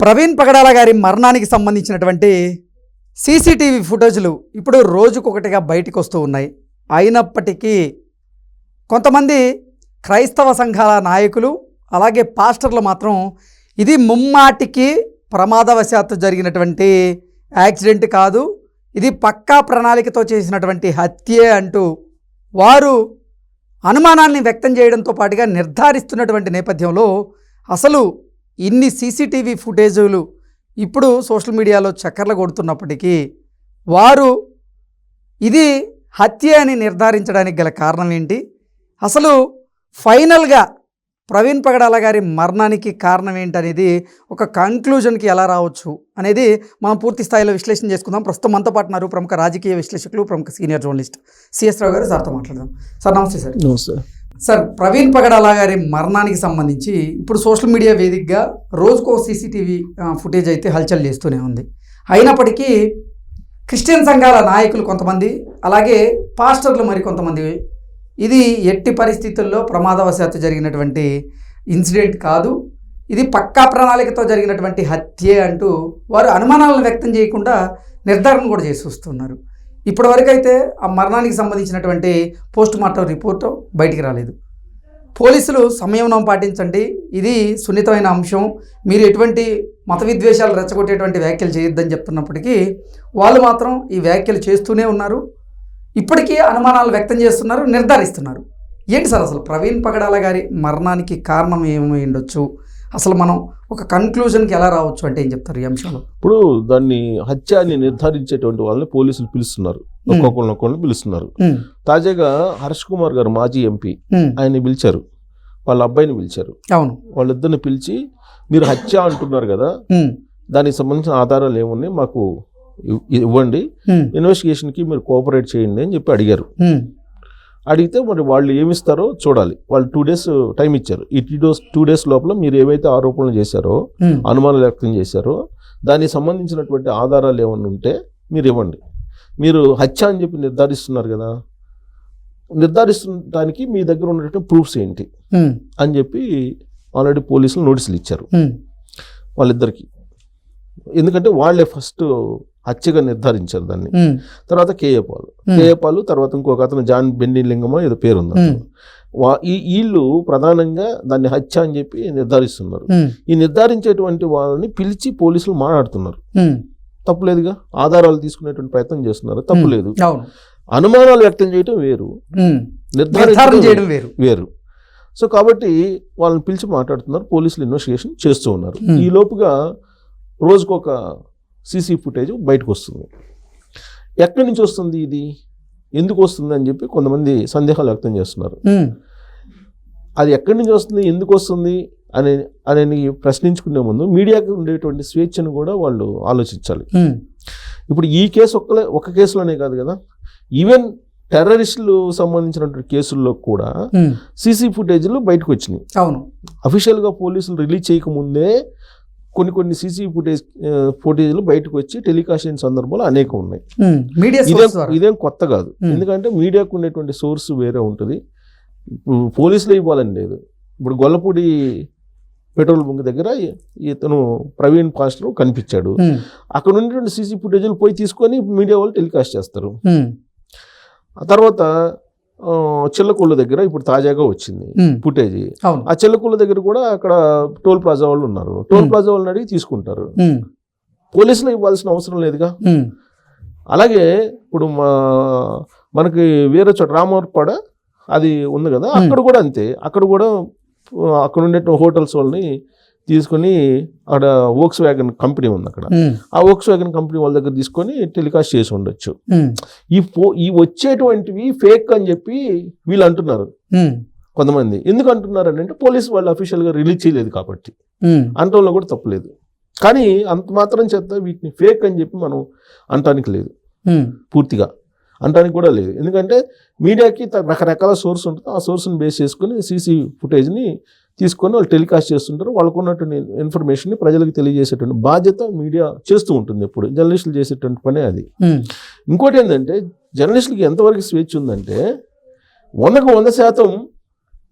ప్రవీణ్ పగడాల గారి మరణానికి సంబంధించినటువంటి సీసీటీవీ ఫుటేజ్లు ఇప్పుడు రోజుకొకటిగా బయటకు వస్తూ ఉన్నాయి. అయినప్పటికీ కొంతమంది క్రైస్తవ సంఘాల నాయకులు అలాగే పాస్టర్లు మాత్రం ఇది ముమ్మాటికి ప్రమాదవశాత్తు జరిగినటువంటి యాక్సిడెంట్ కాదు ఇది పక్కా ప్రణాళికతో చేసినటువంటి హత్యే అంటూ వారు అనుమానాన్ని వ్యక్తం చేయడంతో పాటుగా నిర్ధారిస్తున్నటువంటి నేపథ్యంలో అసలు ఇన్ని సీసీటీవీ ఫుటేజులు ఇప్పుడు సోషల్ మీడియాలో చక్కర్లు కొడుతున్నప్పటికీ వారు ఇది హత్య అని నిర్ధారించడానికి గల కారణం ఏంటి? అసలు ఫైనల్గా ప్రవీణ్ పగడాల గారి మరణానికి కారణం ఏంటనేది ఒక కంక్లూజన్కి ఎలా రావచ్చు అనేది మనం పూర్తి స్థాయిలో విశ్లేషణ చేసుకుందాం. ప్రస్తుతం మనతో పాటు ఉన్నారు ప్రముఖ రాజకీయ విశ్లేషకులు ప్రముఖ సీనియర్ జర్నలిస్ట్ సిఎస్ రావు గారు. సార్తో మాట్లాడదాం. సార్ నమస్తే సార్. నమస్తే. సార్ ప్రవీణ్ పగడాల గారి మరణానికి సంబంధించి ఇప్పుడు సోషల్ మీడియా వేదికగా రోజుకో సీసీటీవీ ఫుటేజ్ అయితే హల్చల్ చేస్తూనే ఉంది. అయినప్పటికీ క్రిస్టియన్ సంఘాల నాయకులు కొంతమంది అలాగే పాస్టర్లు మరి కొంతమంది ఇది ఎట్టి పరిస్థితుల్లో ప్రమాదవశాత్తు జరిగినటువంటి ఇన్సిడెంట్ కాదు. ఇది పక్కా ప్రణాళికతో జరిగినటువంటి హత్యే అంటూ వారు అనుమానాలను వ్యక్తం చేయకుండా నిర్ధారణ కూడా చేసి వస్తున్నారు. ఇప్పటివరకైతే అయితే ఆ మరణానికి సంబంధించినటువంటి పోస్ట్ మార్టం రిపోర్టు బయటికి రాలేదు. పోలీసులు సంయమనం పాటించండి. ఇది సున్నితమైన అంశం. మీరు ఎటువంటి మత విద్వేషాలు రెచ్చగొట్టేటువంటి వ్యాఖ్యలు చేయొద్దని చెప్తున్నప్పటికీ వాళ్ళు మాత్రం ఈ వ్యాఖ్యలు చేస్తూనే ఉన్నారు. ఇప్పటికీ అనుమానాలు వ్యక్తం చేస్తున్నారు నిర్ధారిస్తున్నారు. ఏంటి సార్ అసలు ప్రవీణ్ పగడాల గారి మరణానికి కారణం ఏమై ఉండొచ్చు? అసలు మనం ఒక కన్క్లూజన్కి ఎలా రావచ్చు అంటే ఏం చెప్తారు ఈ అంశంలో? ఇప్పుడు దాన్ని హత్య అని నిర్ధారించేటువంటి వాళ్ళని పోలీసులు పిలుస్తున్నారు. ఒక్కొక్కరిని ఒక్కొక్కరిని పిలుస్తున్నారు. తాజాగా హర్ష్ కుమార్ గారు మాజీ ఎంపీ ఆయన్ని పిలిచారు. వాళ్ళ అబ్బాయిని పిలిచారు. అవును. వాళ్ళిద్దరిని పిలిచి మీరు హత్య అంటున్నారు కదా దానికి సంబంధించిన ఆధారాలు ఏమున్నాయి మాకు ఇవ్- ఇవ్వండి. ఇన్వెస్టిగేషన్కి మీరు కోఆపరేట్ చేయండి అని చెప్పి అడిగారు. అడిగితే మరి వాళ్ళు ఏమిస్తారో చూడాలి. వాళ్ళు టూ డేస్ టైం ఇచ్చారు. ఈ టూ డేస్ టూ డేస్ లోపల మీరు ఏవైతే ఆరోపణలు చేశారో ఉమ్, అనుమానాలు వ్యక్తం చేశారో దానికి సంబంధించినటువంటి ఆధారాలు ఏమైనా ఉంటే మీరు ఇవ్వండి. మీరు హత్య అని చెప్పి నిర్ధారిస్తున్నారు కదా నిర్ధారిస్తుండటానికి మీ దగ్గర ఉన్నటువంటి ప్రూఫ్స్ ఏంటి? ఉమ్, అని చెప్పి ఆల్రెడీ పోలీసులు నోటీసులు ఇచ్చారు. ఉమ్, వాళ్ళిద్దరికి. ఎందుకంటే వాళ్ళే ఫస్ట్ హత్యగా నిర్ధారించారు దాన్ని. తర్వాత కేఏ పాలు కేఏ పాలు తర్వాత ఇంకొక అతను జాన్ బెన్ని లింగమో ఏదో పేరు ఉంది ఉమ్, అతను. వా ఈ వీళ్ళు ప్రధానంగా దాన్ని హత్య అని చెప్పి నిర్ధారిస్తున్నారు. ఈ నిర్ధారించేటువంటి వాళ్ళని పిలిచి పోలీసులు మాట్లాడుతున్నారు. తప్పులేదుగా? ఆధారాలు తీసుకునేటువంటి ప్రయత్నం చేస్తున్నారు. తప్పులేదు. అనుమానాలు వ్యక్తం చేయటం వేరు. నిర్ధారణ నిర్ధారించడం చేయడం వేరు. వేరు. సో కాబట్టి వాళ్ళని పిలిచి మాట్లాడుతున్నారు. పోలీసులు ఇన్వెస్టిగేషన్ చేస్తూ ఉన్నారు. ఈ లోపుగా రోజుకొక సీసీ ఫుటేజ్ బయటకు వస్తుంది ఎక్కడి నుంచి వస్తుంది ఇది? ఎందుకు వస్తుంది అని చెప్పి కొంతమంది సందేహాలు వ్యక్తం చేస్తున్నారు. అది ఎక్కడి నుంచి వస్తుంది? ఎందుకు వస్తుంది? అని అని ప్రశ్నించుకునే ముందు మీడియాకి ఉండేటువంటి స్వేచ్ఛను కూడా వాళ్ళు ఆలోచించాలి. ఇప్పుడు ఈ కేసు ఒక్కలే ఒక కేసులోనే కాదు కదా? ఈవెన్ టెర్రరిస్టులు సంబంధించినటువంటి కేసుల్లో కూడా సీసీ ఫుటేజ్లు బయటకు వచ్చినాయి అవును. అఫీషియల్గా పోలీసులు రిలీజ్ చేయకముందే కొన్ని కొన్ని సీసీ ఫుటేజ్ ఫుటేజ్లు బయటకు వచ్చి టెలికాస్ట్ అయిన సందర్భాలు అనేకం ఉన్నాయి. మీడియా ఇదేం ఇదేం కొత్త కాదు. ఎందుకంటే మీడియాకు ఉండేటువంటి సోర్స్ వేరే ఉంటుంది. పోలీసులు ఇవ్వాలని లేదు. ఇప్పుడు గొల్లపూడి పెట్రోల్ బంక్ దగ్గర ఇతను ప్రవీణ్ పాస్టర్ కనిపించాడు. అక్కడ ఉన్నటువంటి సీసీ ఫుటేజ్లు పోయి తీసుకొని మీడియా వాళ్ళు టెలికాస్ట్ చేస్తారు. ఆ తర్వాత ఆ, చిల్లకొల్లు దగ్గర ఇప్పుడు తాజాగా వచ్చింది ఫుటేజ్. ఆ చిల్లకొల్లు దగ్గర కూడా అక్కడ టోల్ ప్లాజా వాళ్ళు ఉన్నారు. టోల్. ప్లాజా వాళ్ళని అడిగి తీసుకుంటారు. పోలీసులు ఇవ్వాల్సిన అవసరం లేదుగా? అలాగే ఇప్పుడు మా మనకి వేరే చోట రామవరపాడ అది ఉంది కదా. అక్కడ కూడా అంతే. అక్కడ కూడా అక్కడ ఉండే హోటల్స్ వాళ్ళని తీసుకొని అక్కడ వోక్స్ వ్యాగన్ కంపెనీ ఉంది అక్కడ. ఆ వోక్స్ వ్యాగన్ కంపెనీ వాళ్ళ దగ్గర తీసుకొని టెలికాస్ట్ చేసి ఉండొచ్చు. ఈ ఫో ఈ వచ్చేటువంటివి ఫేక్ అని చెప్పి వీళ్ళు అంటున్నారు. కొంతమంది. ఎందుకు అంటున్నారు అని అంటే పోలీసు వాళ్ళు అఫీషియల్గా రిలీజ్ చేయలేదు కాబట్టి. అనటంలో కూడా తప్పులేదు. కానీ అంత మాత్రం చేత వీటిని ఫేక్ అని చెప్పి మనం అనటానికి లేదు. పూర్తిగా. అనటానికి కూడా లేదు. ఎందుకంటే మీడియాకి రకరకాల సోర్స్ ఉంటుంది. ఆ సోర్స్ని బేస్ చేసుకుని సీసీ ఫుటేజ్ని తీసుకొని వాళ్ళు టెలికాస్ట్ చేస్తుంటారు. వాళ్ళకు ఉన్నటువంటి ఇన్ఫర్మేషన్ని ప్రజలకు తెలియజేసేటువంటి బాధ్యత మీడియా చేస్తూ ఉంటుంది ఎప్పుడు. జర్నలిస్టులు చేసేటువంటి పనే అది. ఇంకోటి ఏంటంటే జర్నలిస్టులకి ఎంతవరకు స్వేచ్ఛ ఉందంటే వందకు వంద శాతం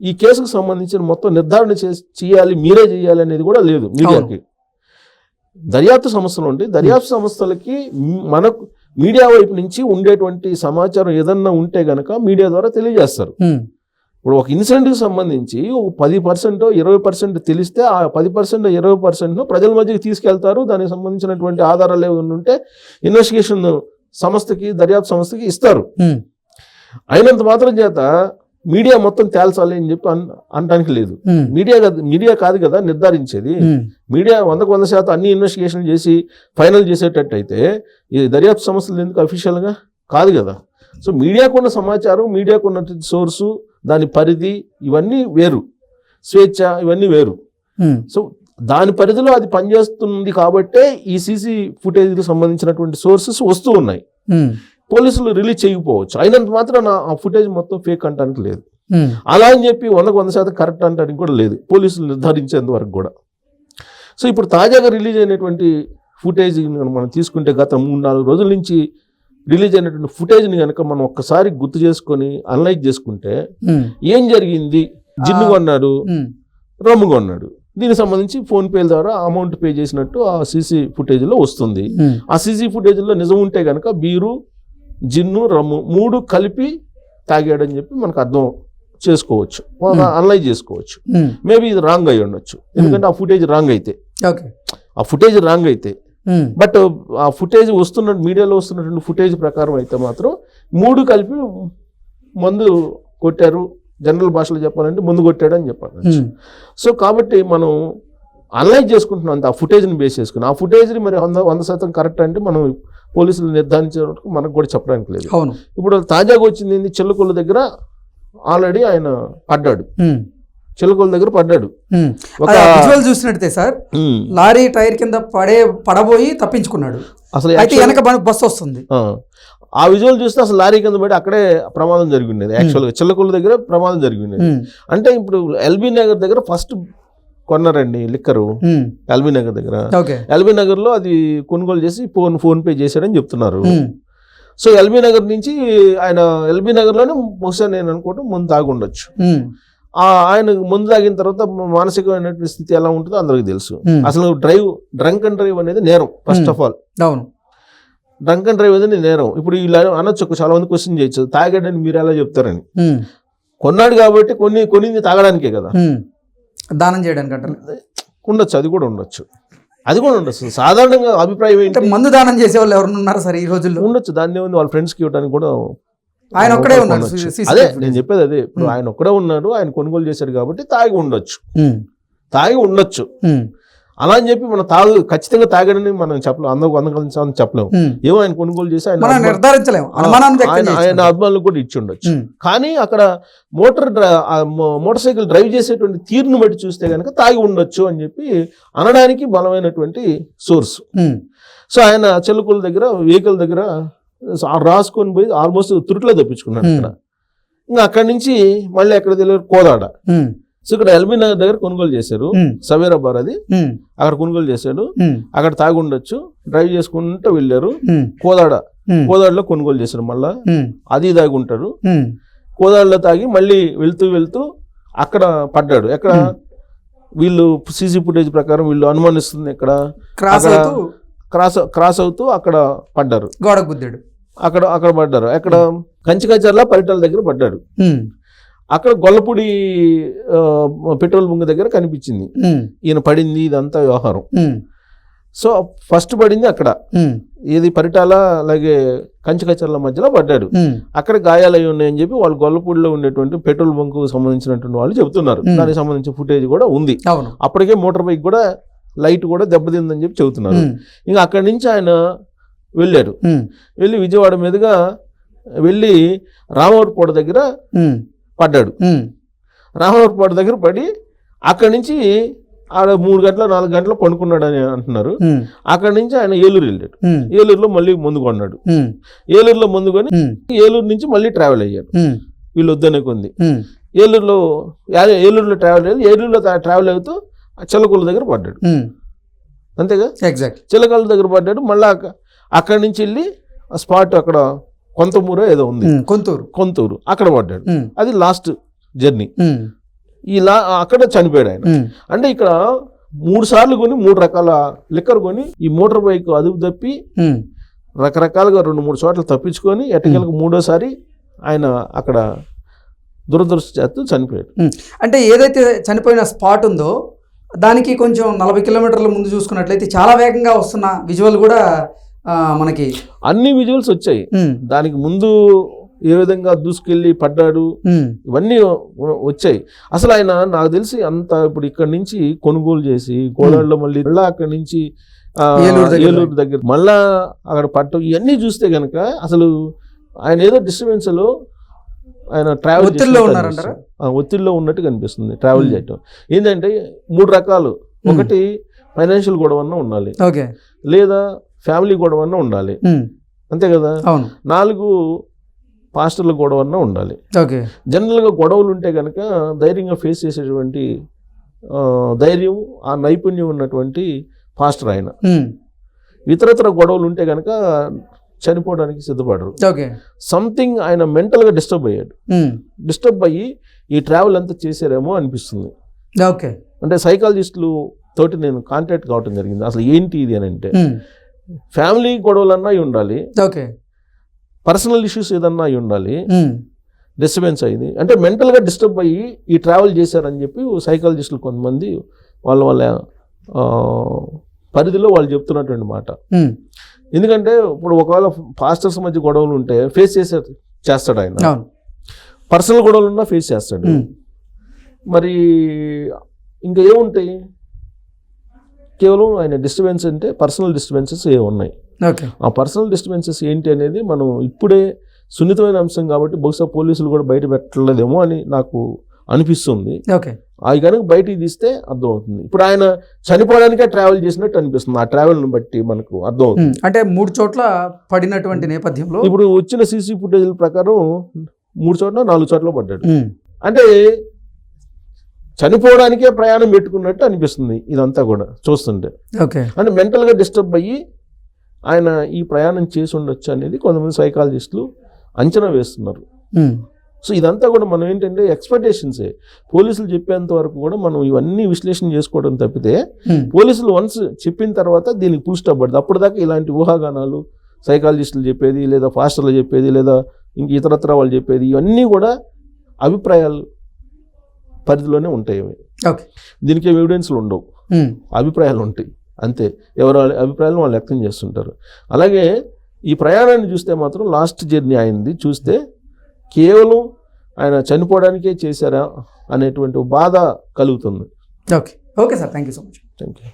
ఈ కేసుకు సంబంధించిన మొత్తం నిర్ధారణ చేయాలి మీరే చేయాలి అనేది కూడా లేదు మీడియాకి. దర్యాప్తు సంస్థలు ఉంటాయి. దర్యాప్తు సంస్థలకి మనకు మీడియా వైపు నుంచి ఉండేటువంటి సమాచారం ఏదన్నా ఉంటే గనక మీడియా ద్వారా తెలియజేస్తారు. ఇప్పుడు ఒక ఇన్సిడెంట్కి సంబంధించి ఒక పది పర్సెంట్ ఇరవై పర్సెంట్ తెలిస్తే ఆ పది పర్సెంట్ ఇరవై పర్సెంట్ను ప్రజల మధ్యకి తీసుకెళ్తారు. దానికి సంబంధించినటువంటి ఆధారాలు ఏమైనా ఉంటే ఇన్వెస్టిగేషన్ సంస్థకి దర్యాప్తు సంస్థకి ఇస్తారు. అయినంత మాత్రం చేత మీడియా మొత్తం తేల్చాలి అని చెప్పి అన్ అనడానికి లేదు. మీడియా మీడియా కాదు కదా నిర్ధారించేది. మీడియా వందకు వంద శాతం అన్ని ఇన్వెస్టిగేషన్ చేసి ఫైనల్ చేసేటట్టయితే ఈ దర్యాప్తు సంస్థలు ఎందుకు అఫీషియల్గా కాదు కదా. సో మీడియాకున్న సమాచారం మీడియాకున్న సోర్సు దాని పరిధి ఇవన్నీ వేరు. స్వేచ్ఛ ఇవన్నీ వేరు. సో దాని పరిధిలో అది పనిచేస్తుంది కాబట్టే ఈ సీసీ ఫుటేజ్కి సంబంధించినటువంటి సోర్సెస్ వస్తూ ఉన్నాయి. పోలీసులు రిలీజ్ చేయకపోవచ్చు. అయినంత మాత్రం ఆ ఫుటేజ్ మొత్తం ఫేక్ అంటానికి లేదు. అలా అని చెప్పి వందకు వంద శాతం కరెక్ట్ అంటానికి కూడా లేదు. పోలీసులు నిర్ధారించేంత వరకు కూడా. సో ఇప్పుడు తాజాగా రిలీజ్ అయినటువంటి ఫుటేజ్ మనం తీసుకుంటే గత మూడు నాలుగు రోజుల నుంచి రిలీజ్ అయినటువంటి ఫుటేజ్ని కనుక మనం ఒక్కసారి గుర్తు చేసుకొని అనలైజ్ చేసుకుంటే ఏం జరిగింది? జిన్ను. కొన్నాడు రమ్ము కొన్నాడు. దీనికి సంబంధించి ఫోన్ పే ద్వారా అమౌంట్ పే చేసినట్టు ఆ సీసీ ఫుటేజ్లో వస్తుంది. ఆ సీసీ ఫుటేజ్లో నిజం ఉంటే కనుక బీరు జిన్ను రమ్ము మూడు కలిపి తాగాడని చెప్పి మనకు అర్థం చేసుకోవచ్చు. అనలైజ్ చేసుకోవచ్చు. మేబీ ఇది రాంగ్ అయి ఉండొచ్చు ఎందుకంటే ఆ ఫుటేజ్ రాంగ్ అయితే. ఓకే. ఆ ఫుటేజ్ రాంగ్ అయితే బట్ ఆ ఫుటేజ్ వస్తున్న మీడియాలో వస్తున్నటువంటి ఫుటేజ్ ప్రకారం అయితే మాత్రం మూడు కలిపి మందు కొట్టారు జనరల్ భాషలో చెప్పాలంటే ముందు కొట్టాడు అని చెప్పాలి ఉమ్, సో కాబట్టి మనం అనలైజ్ చేసుకుంటున్నాం అంత ఆ ఫుటేజ్ని బేస్ చేసుకుని. ఆ ఫుటేజ్ని మరి వంద వంద శాతం కరెక్ట్ అంటే మనం పోలీసులు నిర్ధారించే వరకు మనకు కూడా చెప్పడానికి లేదు. ఇప్పుడు తాజాగా వచ్చింది చెల్లకొల్ల దగ్గర ఆల్రెడీ ఆయన పడ్డాడు. ఉమ్, చెల్లకొల్ల దగ్గర పడ్డాడు. ఒక చూసినట్టే సార్ లారీ టైర్ కింద పడే పడబోయి తప్పించుకున్నాడు. అసలు అయితే వెనక బస్సు వస్తుంది. ఆ, విజువల్ చూస్తే అసలు లారీ కింద పడి అక్కడే ప్రమాదం జరిగి ఉండేది యాక్చువల్గా చిల్లకొల్ల దగ్గర ప్రమాదం జరిగి ఉండేది ఉమ్, అంటే ఇప్పుడు ఎల్బీ నగర్ దగ్గర ఫస్ట్ కొన్నారండి లిక్కరు. ఎల్బీ నగర్ దగ్గర. ఎల్బీ నగర్లో అది కొనుగోలు చేసి ఫోన్ ఫోన్ పే చేశాడని చెప్తున్నారు. సో ఎల్బీ నగర్ నుంచి ఆయన ఎల్బీ నగర్లోనే బహుశా నేను అనుకోవటం ముందు తాగి ఉండొచ్చు ఉమ్, ఆ ఆయన ముందు తాగిన తర్వాత మానసికమైనటువంటి స్థితి ఎలా ఉంటుందో అందరికీ తెలుసు. అసలు డ్రైవ్ డ్రంక్ అండ్ డ్రైవ్ అనేది నేరం ఫస్ట్ ఆఫ్ ఆల్ అవును. డ్రంక్ అండ్ డ్రైవ్ అనేది నేరం. ఇప్పుడు ఇలా అనొచ్చు చాలా మంది క్వశ్చన్ చేయొచ్చు. తాగాడని మీరు ఎలా చెప్తారని. కొన్నాడు కాబట్టి కొన్ని కొనింది తాగడానికే కదా. దానం చేయడానికి అంటారు. ఉండొచ్చు అది కూడా ఉండొచ్చు. అది కూడా ఉండొచ్చు. సాధారణంగా అభిప్రాయం అంటే ఏంటి? మందు దానం చేసే వాళ్ళు ఎవరు ఉన్నారు సార్ ఈ రోజుల్లో? ఉండొచ్చు. దాన్ని వాళ్ళ ఫ్రెండ్స్కి ఇవ్వడానికి కూడా ఆయన ఒక్కడే ఉన్నాడు అదే. నేను చెప్పేది అదే. ఇప్పుడు. ఆయన ఒక్కడే ఉన్నాడు ఆయన కొనుగోలు చేశాడు కాబట్టి తాగి ఉండొచ్చు. తాగి ఉండొచ్చు. అలా అని చెప్పి మనం తాగు ఖచ్చితంగా తాగాడని మనం చెప్పలేం. అందరూ శాతం చెప్పలేము. ఏమో ఆయన కొనుగోలు చేసి ఆయన నిర్ధారించలేము ఆయన. అభిమానులకు కూడా ఇచ్చి ఉండొచ్చు కానీ అక్కడ మోటార్ మోటార్ సైకిల్ డ్రైవ్ చేసేటువంటి తీరును బట్టి చూస్తే కనుక తాగి ఉండొచ్చు అని చెప్పి అనడానికి బలమైనటువంటి సోర్స్. సో ఆయన చెలుకుల దగ్గర వెహికల్ దగ్గర రాసుకొని పోయి ఆల్మోస్ట్ తురుకులో తప్పించుకున్నాడు. ఇక్కడ. ఇంకా అక్కడి నుంచి మళ్ళీ ఎక్కడ తెలియదు కోదాడ. సో ఇక్కడ ఎల్బీ నగర్ దగ్గర కొనుగోలు చేశారు. ఉమ్, సవేరా బార్ అది. అక్కడ కొనుగోలు చేశాడు. అక్కడ తాగి ఉండొచ్చు. డ్రైవ్ చేసుకుంటూ వెళ్ళారు. కోదాడ. కోదాడలో కొనుగోలు చేశారు మళ్ళా. అది తాగి ఉంటారు. ఉమ్, కోదాడలో తాగి మళ్ళీ వెళ్తూ వెళ్తూ అక్కడ పడ్డాడు. ఎక్కడ. వీళ్ళు సీసీ ఫుటేజ్ ప్రకారం వీళ్ళు అనుమానిస్తుంది. ఎక్కడ? క్రాస్ క్రాస్ అవుతూ అక్కడ పడ్డారు. గోడకు గుద్దాడు అక్కడ అక్కడ పడ్డారు. అక్కడ కంచికచర్ల పరిటాల దగ్గర పడ్డాడు. అక్కడ గొల్లపూడి పెట్రోల్ బంక్ దగ్గర కనిపించింది. ఈయన పడింది ఇదంతా వ్యవహారం. సో ఫస్ట్ పడింది అక్కడ. ఏది పరిటాల అలాగే కంచికచర్ల మధ్యలో పడ్డాడు. అక్కడ గాయాలు అయి ఉన్నాయని చెప్పి వాళ్ళు గొల్లపూడిలో ఉండేటువంటి పెట్రోల్ బంక్ సంబంధించినటువంటి వాళ్ళు చెబుతున్నారు. దానికి సంబంధించిన ఫుటేజ్ కూడా ఉంది. అప్పటికే మోటార్ బైక్ కూడా లైట్ కూడా దెబ్బతిందని చెప్పి చెబుతున్నారు. ఇంకా అక్కడి నుంచి ఆయన వెళ్ళారు. వెళ్ళి విజయవాడ మీదుగా వెళ్ళి రామవరపూడ దగ్గర పడ్డాడు. ఉమ్, రామవరపూడ దగ్గర పడి అక్కడి నుంచి ఆడ మూడు గంటల నాలుగు గంటలు పండుకున్నాడు అని అంటున్నారు అక్కడి నుంచి ఆయన ఏలూరు వెళ్ళాడు. ఏలూరులో మళ్ళీ ముందు కొన్నాడు ఏలూరులో ముందు కొని ఏలూరు నుంచి మళ్ళీ ట్రావెల్ అయ్యారు ఉమ్, వీళ్ళు వద్దనే కొంది ఏలూరులో ఏలూరులో ట్రావెల్ అయ్యి ఏలూరులో ట్రావెల్ అవుతూ చిలకూల దగ్గర పడ్డాడు. అంతేగా? ఎగ్జాక్ట్ చిలకల దగ్గర పడ్డాడు. మళ్ళీ అక్క- అక్కడి నుంచి వెళ్ళి ఆ స్పాట్ అక్కడ కొంతమూర ఏదో ఉంది. కొంతూరు. కొంతూరు. అక్కడ పడ్డాడు. అది లాస్ట్ జర్నీ. ఈ లా అక్కడ చనిపోయాడు ఆయన. అంటే ఇక్కడ మూడు సార్లు కొని మూడు రకాల లిక్కర్ కొని ఈ మోటార్ బైక్ అదుపు తప్పి రకరకాలుగా రెండు మూడు చోట్ల తప్పించుకొని ఎట్టకేలకు మూడోసారి ఆయన అక్కడ దురదృష్టం చనిపోయాడు. ఉమ్. అంటే ఏదైతే చనిపోయిన స్పాట్ ఉందో దానికి కొంచెం నలభై కిలోమీటర్ల ముందు చూసుకున్నట్లయితే చాలా వేగంగా వస్తున్న విజువల్ కూడా మనకి అన్ని విజువల్స్ వచ్చాయి. దానికి ముందు ఏ విధంగా దూసుకెళ్ళి పడ్డాడు ఇవన్నీ వచ్చాయి. అసలు ఆయన నాకు తెలిసి అంత ఇప్పుడు ఇక్కడ నుంచి కొనుగోలు చేసి కోదాడులో మళ్ళీ మళ్ళా అక్కడి నుంచి ఏలూరు దగ్గర. మళ్ళా అక్కడ పట్టం ఇవన్నీ చూస్తే గనక అసలు ఆయన ఏదో డిస్టర్బెన్స్లో ఆయన ట్రావెల్ ఒత్తిడిలో ఉన్నారంటారా? ఒత్తిడిలో ఉన్నట్టు కనిపిస్తుంది ట్రావెల్. చేయటం. ఏంటంటే మూడు రకాలు. ఒకటి ఫైనాన్షియల్ గొడవన్న ఉండాలి. ఓకే. లేదా ఫ్యామిలీ గొడవన్న ఉండాలి. అంతే కదా? నాలుగు పాస్టర్ల గొడవన్న ఉండాలి. ఓకే. జనరల్గా గొడవలు ఉంటే కనుక ధైర్యంగా ఫేస్ చేసేటువంటి ధైర్యం ఆ నైపుణ్యం ఉన్నటువంటి పాస్టర్ ఆయన. ఇతరత్ర గొడవలు ఉంటే కనుక చనిపోవడానికి సిద్ధపడరు. ఓకే. సంథింగ్ ఆయన మెంటల్గా డిస్టర్బ్ అయ్యాడు. డిస్టర్బ్ అయ్యి ఈ ట్రావెల్ అంతా చేశారేమో అనిపిస్తుంది. ఓకే. అంటే సైకాలజిస్టులు తోటి నేను కాంటాక్ట్ కావటం జరిగింది. అసలు ఏంటి ఇది అని అంటే ఫ్యామిలీ గొడవలన్నా అయి ఉండాలి. ఓకే. పర్సనల్ ఇష్యూస్ ఏదన్నా అయి ఉండాలి. డిస్టర్బెన్స్ అయింది. అంటే మెంటల్గా డిస్టర్బ్ అయ్యి ఈ ట్రావెల్ చేశారని చెప్పి సైకాలజిస్టులు కొంతమంది వాళ్ళ వాళ్ళ పరిధిలో వాళ్ళు చెప్తున్నటువంటి మాట. ఎందుకంటే ఇప్పుడు ఒకవేళ పాస్టర్స్ మధ్య గొడవలు ఉంటే ఫేస్ చేసే చేస్తాడు ఆయన. పర్సనల్ గొడవలు ఉన్నా ఫేస్ చేస్తాడు. మరి ఇంకా ఏముంటాయి? కేవలం ఆయన డిస్టర్బెన్స్ అంటే పర్సనల్ డిస్టర్బెన్సెస్ ఏ ఉన్నాయి. ఆ పర్సనల్ డిస్టర్బెన్సెస్ ఏంటి అనేది మనం ఇప్పుడే సున్నితమైన అంశం కాబట్టి బహుశా పోలీసులు కూడా బయట పెట్టలేదేమో అని నాకు అనిపిస్తుంది. ఓకే. అవి కనుక బయటికి తీస్తే అర్థమవుతుంది. ఇప్పుడు ఆయన చనిపోవడానికే ట్రావెల్ చేసినట్టు అనిపిస్తుంది. ఆ ట్రావెల్ని బట్టి మనకు ఉమ్, అంటే మూడు చోట్ల పడినటువంటి నేపథ్యంలో ఇప్పుడు వచ్చిన సీసీ ఫుటేజ్ ప్రకారం మూడు చోట్ల నాలుగు చోట్ల పడ్డాడు. అంటే చనిపోవడానికే ప్రయాణం పెట్టుకున్నట్టు అనిపిస్తుంది ఇదంతా కూడా చూస్తుంటే. ఓకే. అంటే మెంటల్గా డిస్టర్బ్ అయ్యి ఆయన ఈ ప్రయాణం చేసి ఉండొచ్చు అనేది కొంతమంది సైకాలజిస్టులు అంచనా వేస్తున్నారు. సో ఇదంతా కూడా మనం ఏంటంటే ఎక్స్పెక్టేషన్సే పోలీసులు చెప్పేంత వరకు కూడా మనం ఇవన్నీ విశ్లేషణ చేసుకోవడం తప్పితే ఉమ్, పోలీసులు వన్స్ చెప్పిన తర్వాత దీనికి పుల్ స్టాప్ పడుతుంది. అప్పటిదాకా ఇలాంటి ఊహాగానాలు సైకాలజిస్టులు చెప్పేది లేదా ఫాస్టర్లు చెప్పేది లేదా ఇంక ఇతరత్ర వాళ్ళు చెప్పేది ఇవన్నీ కూడా అభిప్రాయాలు పరిధిలోనే ఉంటాయి అవి. దీనికి ఎవిడెన్స్లు ఉండవు. ఉమ్, అభిప్రాయాలు ఉంటాయి. అంతే. ఎవరు వాళ్ళ అభిప్రాయాలను వాళ్ళు వ్యక్తం చేస్తుంటారు. అలాగే ఈ ప్రయాణాన్ని చూస్తే మాత్రం లాస్ట్ జర్నీ అయింది. చూస్తే కేవలం ఆయన చనిపోవడానికే చేశారా అనేటువంటి బాధ కలుగుతుంది. Okay okay sir thank you so much thank you